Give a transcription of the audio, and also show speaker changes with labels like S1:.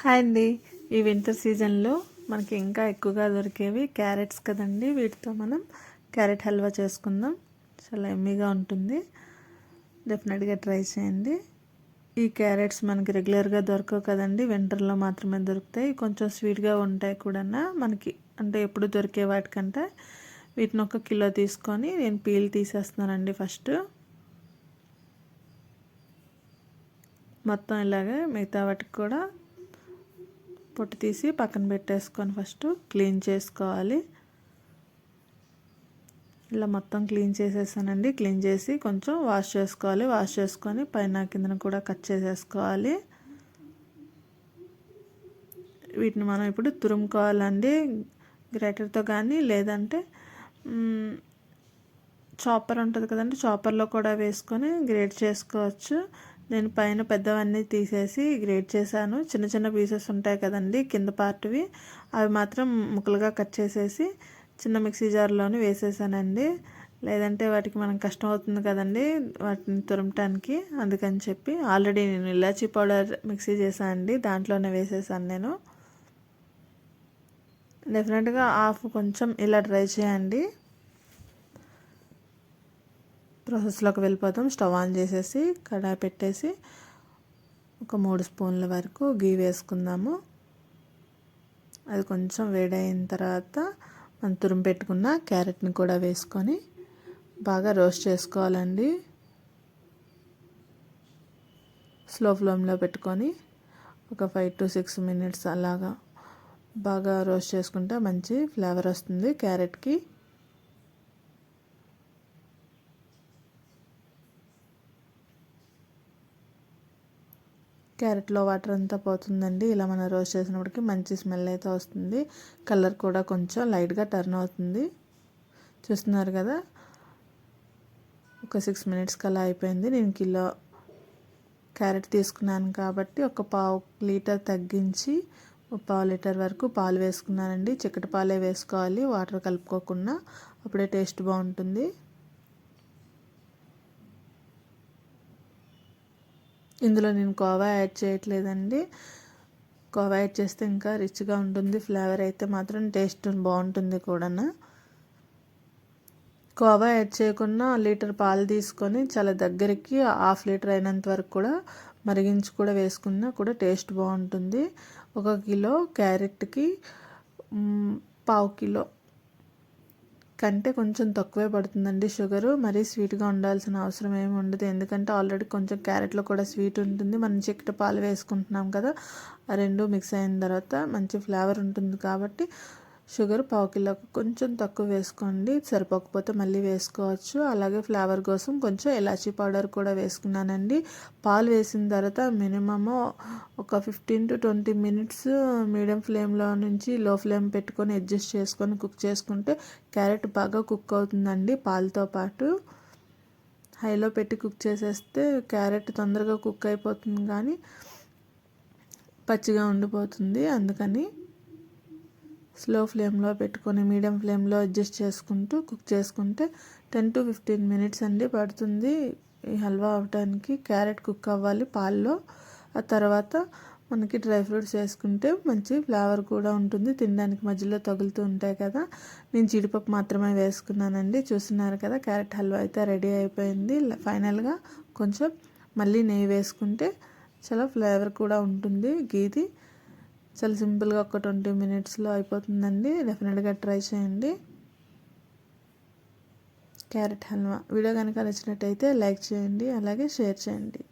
S1: Hi అండి. ఈ winter సీజన్లో మనకి ఇంకా ఎక్కువగా దొరికేవి క్యారెట్స్ కదండి. వీటితో మనం క్యారెట్ హల్వా చేసుకుందాం. చాలా ఎమ్మీగా ఉంటుంది. డెఫినెట్గా ట్రై చేయండి. ఈ క్యారెట్స్ మనకి రెగ్యులర్గా దొరకవు కదండి. వింటర్లో మాత్రమే దొరుకుతాయి. కొంచెం స్వీట్గా ఉంటాయి కూడా మనకి. అంటే ఎప్పుడు దొరికే వాటికంటే వీటిని ఒక కిలో తీసుకొని నేను పీల్ తీసేస్తున్నానండి ఫస్ట్. మొత్తం ఇలాగే మిగతా వాటికి కూడా పొట్టు తీసి పక్కన పెట్టేసుకొని ఫస్ట్ క్లీన్ చేసుకోవాలి. ఇలా మొత్తం క్లీన్ చేసేసానండి. క్లీన్ చేసి కొంచెం వాష్ చేసుకోవాలి. వాష్ చేసుకొని పైన కిందన కూడా కట్ చేసేసుకోవాలి. వీటిని మనం ఇప్పుడు తురుముకోవాలండి. గ్రేటర్తో కానీ లేదంటే చాపర్ ఉంటుంది కదండి చాపర్లో కూడా వేసుకొని గ్రేట్ చేసుకోవచ్చు. నేను పైన పెద్దవన్నీ తీసేసి గ్రేట్ చేశాను. చిన్న చిన్న పీసెస్ ఉంటాయి కదండి కింద పార్ట్వి. అవి మాత్రం ముక్కలుగా కట్ చేసేసి చిన్న మిక్సీ జార్లోని వేసేసానండి. లేదంటే వాటికి మనం కష్టం అవుతుంది కదండి వాటిని తురమటానికి అందుకని చెప్పి ఆల్రెడీ నేను ఇలాచీ పౌడర్ మిక్సీ చేశాను అండి దాంట్లోనే వేసేసాను నేను. డెఫినెట్గా హాఫ్ కొంచెం ఇలా డ్రై చేయండి. ప్రాసెస్లోకి వెళ్ళిపోతాం. స్టవ్ ఆన్ చేసేసి కడాయి పెట్టేసి ఒక మూడు స్పూన్ల వరకు గీ వేసుకుందాము. అది కొంచెం వేడైన తర్వాత మనం తురుము పెట్టుకున్న క్యారెట్ని కూడా వేసుకొని బాగా రోస్ట్ చేసుకోవాలండి. స్లో ఫ్లేమ్లో పెట్టుకొని ఒక ఫైవ్ టు సిక్స్ మినిట్స్ అలాగా బాగా రోస్ట్ చేసుకుంటే మంచి ఫ్లేవర్ వస్తుంది క్యారెట్కి. క్యారెట్లో వాటర్ అంతా పోతుందండి. ఇలా మనం రోస్ట్ చేసినప్పటికి మంచి స్మెల్ అయితే వస్తుంది. కలర్ కూడా కొంచెం లైట్గా టర్న్ అవుతుంది. చూస్తున్నారు కదా? ఒక సిక్స్ మినిట్స్కి అలా అయిపోయింది. నేను కిలో క్యారెట్ తీసుకున్నాను కాబట్టి ఒక పావు లీటర్ తగ్గించి ఒక పావు లీటర్ వరకు పాలు వేసుకున్నానండి. చిక్కటి పాలే వేసుకోవాలి. వాటర్ కలుపుకోకుండా అప్పుడే టేస్ట్ బాగుంటుంది. ఇందులో నేను కోవా యాడ్ చేయట్లేదండి. కోవా యాడ్ చేస్తే ఇంకా రిచ్గా ఉంటుంది. ఫ్లేవర్ అయితే మాత్రం టేస్ట్ బాగుంటుంది కూడా కోవా యాడ్ చేయకుండా లీటర్ పాలు తీసుకొని చాలా దగ్గరికి హాఫ్ లీటర్ అయినంత వరకు కూడా మరిగించి కూడా వేసుకున్నా కూడా టేస్ట్ బాగుంటుంది. ఒక కిలో క్యారెట్కి పావు కిలో కంటే కొంచెం తక్కువే పడుతుందండి షుగరు. మరీ స్వీట్గా ఉండాల్సిన అవసరం ఏమి ఉండదు. ఎందుకంటే ఆల్రెడీ కొంచెం క్యారెట్లో కూడా స్వీట్ ఉంటుంది. మనం చిక్కటి పాలు వేసుకుంటున్నాం కదా ఆ రెండు మిక్స్ అయిన తర్వాత మంచి ఫ్లేవర్ ఉంటుంది కాబట్టి షుగర్ పావు కిలోకి కొంచెం తక్కువ వేసుకోండి. సరిపోకపోతే మళ్ళీ వేసుకోవచ్చు. అలాగే ఫ్లేవర్ కోసం కొంచెం ఎలాచీ పౌడర్ కూడా వేసుకున్నానండి. పాలు వేసిన తర్వాత మినిమము ఒక fifteen to twenty minutes medium ఫ్లేమ్లో నుంచి లో ఫ్లేమ్ పెట్టుకొని అడ్జస్ట్ చేసుకొని కుక్ చేసుకుంటే క్యారెట్ బాగా కుక్ అవుతుందండి పాలతో పాటు. హైలో పెట్టి కుక్ చేసేస్తే క్యారెట్ తొందరగా కుక్ అయిపోతుంది కానీ పచ్చిగా ఉండిపోతుంది అందుకని స్లో ఫ్లేమ్లో పెట్టుకొని మీడియం ఫ్లేమ్లో అడ్జస్ట్ చేసుకుంటూ కుక్ చేసుకుంటే టెన్ టు ఫిఫ్టీన్ మినిట్స్ అండి పడుతుంది ఈ హల్వా అవడానికి క్యారెట్ కుక్ అవ్వాలి పాల్లో. ఆ తర్వాత మనకి డ్రై ఫ్రూట్స్ వేసుకుంటే మంచి ఫ్లేవర్ కూడా ఉంటుంది. తినడానికి మధ్యలో తగులుతూ ఉంటాయి కదా. నేను జీడిపప్పు మాత్రమే వేసుకున్నానండి. చూస్తున్నారు కదా క్యారెట్ హల్వా అయితే రెడీ అయిపోయింది. ఫైనల్గా కొంచెం మళ్ళీ నెయ్యి వేసుకుంటే చాలా ఫ్లేవర్ కూడా ఉంటుంది గీది. చాలా సింపుల్గా ఒక ట్వంటీ మినిట్స్లో అయిపోతుందండి. డెఫినెట్గా ట్రై చేయండి. క్యారెట్ హల్వా. వీడియో కనుక నచ్చినట్టయితే లైక్ చేయండి అలాగే షేర్ చేయండి.